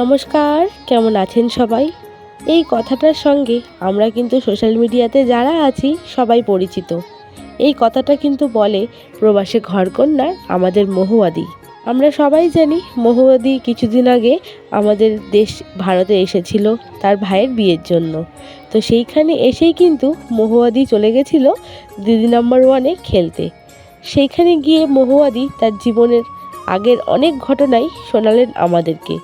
নমস্কার, কেমন আছেন সবাই? এই কথাটার সঙ্গে আমরা কিন্তু সোশ্যাল মিডিয়াতে যারা আছি, সবাই পরিচিত। এই কথাটা কিন্তু বলে প্রবাসে ঘরকন্যার আমাদের মহুয়াদি। আমরা সবাই জানি মহুয়াদি কিছুদিন আগে আমাদের দেশ, ভারতে এসেছিল তার ভাইয়ের বিয়ের জন্য। তো সেইখানে এসেই কিন্তু মহুয়াদি চলে গেছিল দিদি নাম্বার ওয়ানে খেলতে। সেইখানে গিয়ে মহুয়াদি তার জীবনের আগের অনেক ঘটনাই শোনালেন আমাদেরকে।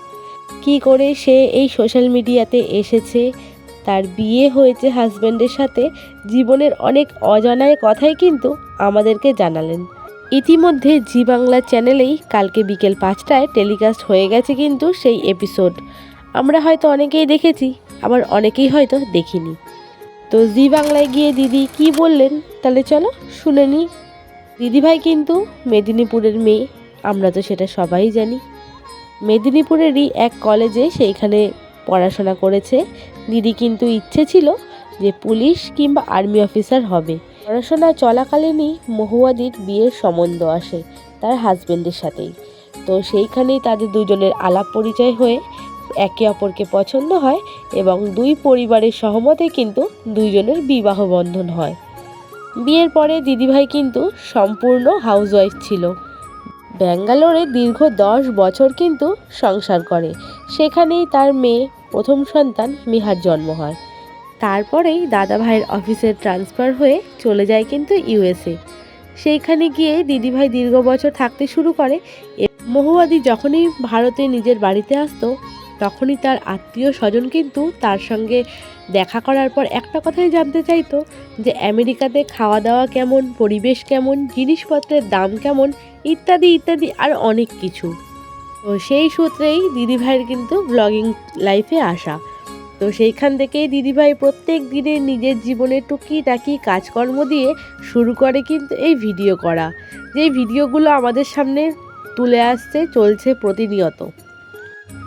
কি করে সে এই সোশ্যাল মিডিয়াতে এসেছে? তার বিয়ে হয়েছে হাজব্যান্ডের সাথে। জীবনের অনেক অজানায় কথাই কিন্তু আমাদেরকে জানালেন। ইতিমধ্যে জি বাংলা চ্যানেলেই কালকে বিকেল পাঁচটায় টেলিকাস্ট হয়ে গেছে কিন্তু সেই এপিসোড আমরা হয়তো অনেকেই দেখেছি, আবার অনেকেই হয়তো দেখিনি। তো জি বাংলায় গিয়ে দিদি কি বললেন? তাহলে চলো শুনে নিই দিদিভাই কিন্তু মেদিনীপুরের মেয়ে, আমরা তো সেটা সবাই জানি। মেদিনীপুরেরই এক কলেজে সেইখানে পড়াশোনা করেছে। দিদি কিন্তু ইচ্ছে ছিল যে পুলিশ কিংবা আর্মি অফিসার হবে। পড়াশোনা চলাকালীনই মহুয়াদির বিয়ের সম্বন্ধ আসে তার হাজবেন্ডের সাথেই। তো সেইখানেই তাদের দুজনের আলাপ পরিচয় হয়ে একে অপরকে পছন্দ হয় এবং দুই পরিবারের সহমতে কিন্তু দুইজনের বিবাহ বন্ধন হয়। বিয়ের পরে দিদিভাই কিন্তু সম্পূর্ণ হাউসওয়াইফ ছিল। ব্যাঙ্গালোরে দীর্ঘ দশ বছর কিন্তু সংসার করে। সেখানেই তার মেয়ে, প্রথম সন্তান মিহার জন্ম হয়। তারপরেই দাদা ভাইয়ের অফিসের ট্রান্সফার হয়ে চলে যায় কিন্তু ইউএসএ। সেইখানে গিয়ে দিদিভাই দীর্ঘ বছর থাকতে শুরু করে। মহুয়াদি যখনই ভারতে নিজের বাড়িতে আসতো, তখনই তার আত্মীয় স্বজন কিন্তু তার সঙ্গে দেখা করার পর একটা কথাই জানতে চাইতো যে, আমেরিকাতে খাওয়া দাওয়া কেমন? পরিবেশ কেমন? জিনিসপত্রের দাম কেমন? ইত্যাদি ইত্যাদি, আর অনেক কিছু। তো সেই সূত্রেই দিদিভাইয়ের কিন্তু ব্লগিং লাইফে আসা। তো সেইখান থেকেই দিদিভাই প্রত্যেক দিনে নিজের জীবনের টুকিটাকি কাজকর্ম দিয়ে শুরু করে কিন্তু এই ভিডিও করা। যেই ভিডিওগুলো আমাদের সামনে তুলে আসছে, চলছে প্রতিনিয়ত।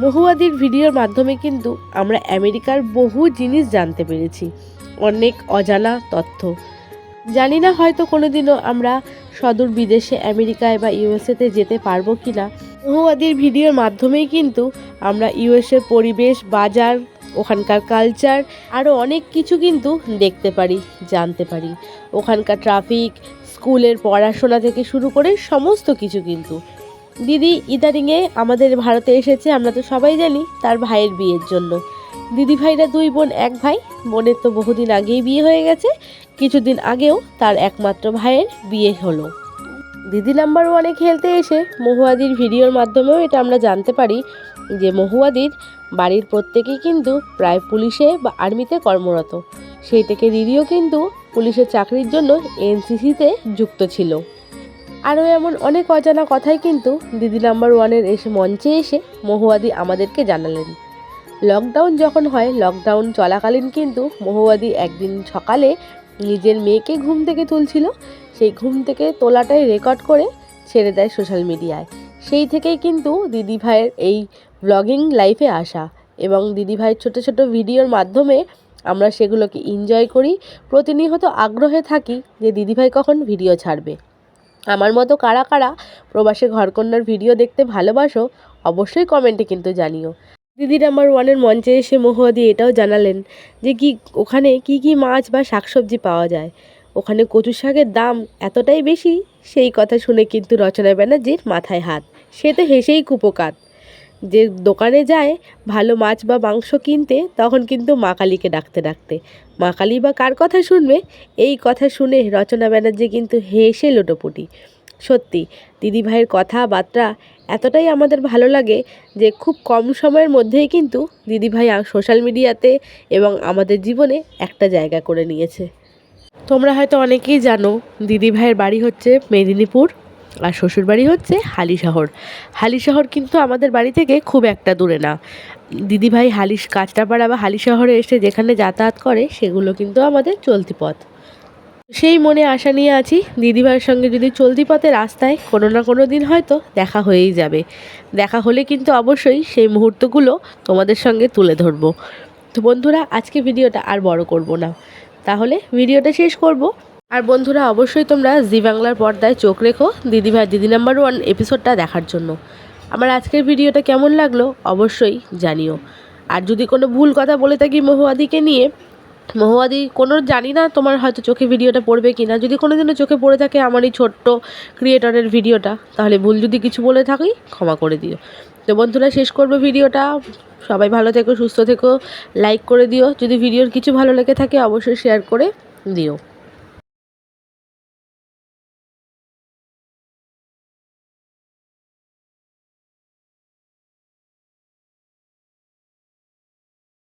মহুয়াদির ভিডিওর মাধ্যমে কিন্তু আমরা আমেরিকার বহু জিনিস জানতে পেরেছি। অনেক অজানা তথ্য। জানি না হয়তো কোনোদিনও আমরা সদূর বিদেশে আমেরিকায় বা ইউএসএতে যেতে পারব কি না মহুয়াদির ভিডিওর মাধ্যমেই কিন্তু আমরা ইউএসএর পরিবেশ, বাজার, ওখানকার কালচার আরও অনেক কিছু কিন্তু দেখতে পারি, জানতে পারি। ওখানকার ট্রাফিক স্কুলের পড়াশোনা থেকে শুরু করে সমস্ত কিছু কিন্তু। দিদি, ইদানিংয়ে আমাদের ভারতে এসেছে, আমরা তো সবাই জানি, তার ভাইয়ের বিয়ের জন্য। দিদি ভাইরা দুই বোন, এক ভাই। বোনের তো বহুদিন আগেই বিয়ে হয়ে গেছে। কিছুদিন আগেও তার একমাত্র ভাইয়ের বিয়ে হলো। দিদি নাম্বার ওয়ানে খেলতে এসে মহুয়াদির ভিডিওর মাধ্যমেও এটা আমরা জানতে পারি যে মহুয়াদির বাড়ির প্রত্যেকেই কিন্তু প্রায় পুলিশে বা আর্মিতে কর্মরত। সেই থেকে দিদিও কিন্তু পুলিশের চাকরির জন্য এনসিসিতে যুক্ত ছিল। আরও এমন অনেক অজানা কথাই কিন্তু দিদি নাম্বার ওয়ানের এসে মঞ্চে এসে মহুয়াদি আমাদেরকে জানালেন। লকডাউন যখন হয় লকডাউন চলাকালীন কিন্তু মহুয়াদি একদিন সকালে নিজের মেয়েকে ঘুম থেকে তুলছিল। সেই ঘুম থেকে তোলাটাই রেকর্ড করে ছেড়ে দেয় সোশ্যাল মিডিয়ায় সেই থেকেই কিন্তু দিদি ভাইয়ের এই ব্লগিং লাইফে আসা এবং দিদি ভাইয়ের ছোটো ছোটো ভিডিওর মাধ্যমে আমরা সেগুলোকে এনজয় করি। প্রতিনিয়ত আগ্রহে থাকি যে দিদিভাই কখন ভিডিও ছাড়বে। আমার মতো কারা কারা প্রবাসে ঘরকন্যার ভিডিও দেখতে ভালোবাসো, অবশ্যই কমেন্টে কিন্তু জানিও। দিদি নাম্বার ওয়ানের মঞ্চে এসে মহুয়াদি এটাও জানালেন যে কি, ওখানে কি কি মাছ বা শাকসবজি পাওয়া যায়। ওখানে কচু শাকের দাম এতটাই বেশি, সেই কথা শুনে কিন্তু রচনা ব্যানার্জির মাথায় হাত। সে তো হেসেই কুপোকাত। যে দোকানে যায় ভালো মাছ বা মাংস কিনতে, তখন কিন্তু মা কালীকে ডাকতে ডাকতে। মা কালী বা কার কথা শুনবে? এই কথা শুনে রচনা ব্যানার্জি কিন্তু হেসে লোটোপুটি। সত্যি, দিদিভাইয়ের কথাবার্তা এতটাই আমাদের ভালো লাগে যে খুব কম সময়ের মধ্যেই কিন্তু দিদিভাই সোশ্যাল মিডিয়াতে এবং আমাদের জীবনে একটা জায়গা করে নিয়েছে। তোমরা হয়তো অনেকেই জানো, দিদিভাইয়ের বাড়ি হচ্ছে মেদিনীপুর আর শ্বশুর বাড়ি হচ্ছে হালিশহর। হালিশহর কিন্তু আমাদের বাড়ি থেকে খুব একটা দূরে না। দিদিভাই হালিশ, কাঁচরাপাড়া বা হালিশহরে এসে যেখানে যাতায়াত করে, সেগুলো কিন্তু আমাদের চলতি পথ। সেই মনে আশা নিয়ে আছি দিদিভাইয়ের সঙ্গে যদি চলতি পথে রাস্তায় কোনো না কোনো দিন হয়তো দেখা হয়েই যাবে। দেখা হলে কিন্তু অবশ্যই সেই মুহূর্তগুলো তোমাদের সঙ্গে তুলে ধরবো। তো বন্ধুরা, আজকে ভিডিওটা আর বড় করব না। তাহলে ভিডিওটা শেষ করব। আর বন্ধুরা, অবশ্যই তোমরা জি বাংলার পর্দায় চোখ রেখো দিদিভাই দিদি নাম্বার ওয়ান এপিসোডটা দেখার জন্য। আমার আজকের ভিডিওটা কেমন লাগল অবশ্যই জানিও। আর যদি কোনো ভুল কথা বলে থাকি মহুয়াদিকে নিয়ে মহুয়াদি, কোনো জানি না তোমার হয়তো চোখে ভিডিওটা পড়বে কি না যদি কোনো দিনও চোখে পড়ে থাকে আমার এই ছোট্ট ক্রিয়েটরের ভিডিওটা, তাহলে ভুল যদি কিছু বলে থাকি, ক্ষমা করে দিও। তো বন্ধুরা, শেষ করব ভিডিওটা। সবাই ভালো থেকো, সুস্থ থেকো লাইক করে দিও। যদি ভিডিওর কিছু ভালো লেগে থাকে, অবশ্যই শেয়ার করে দিও।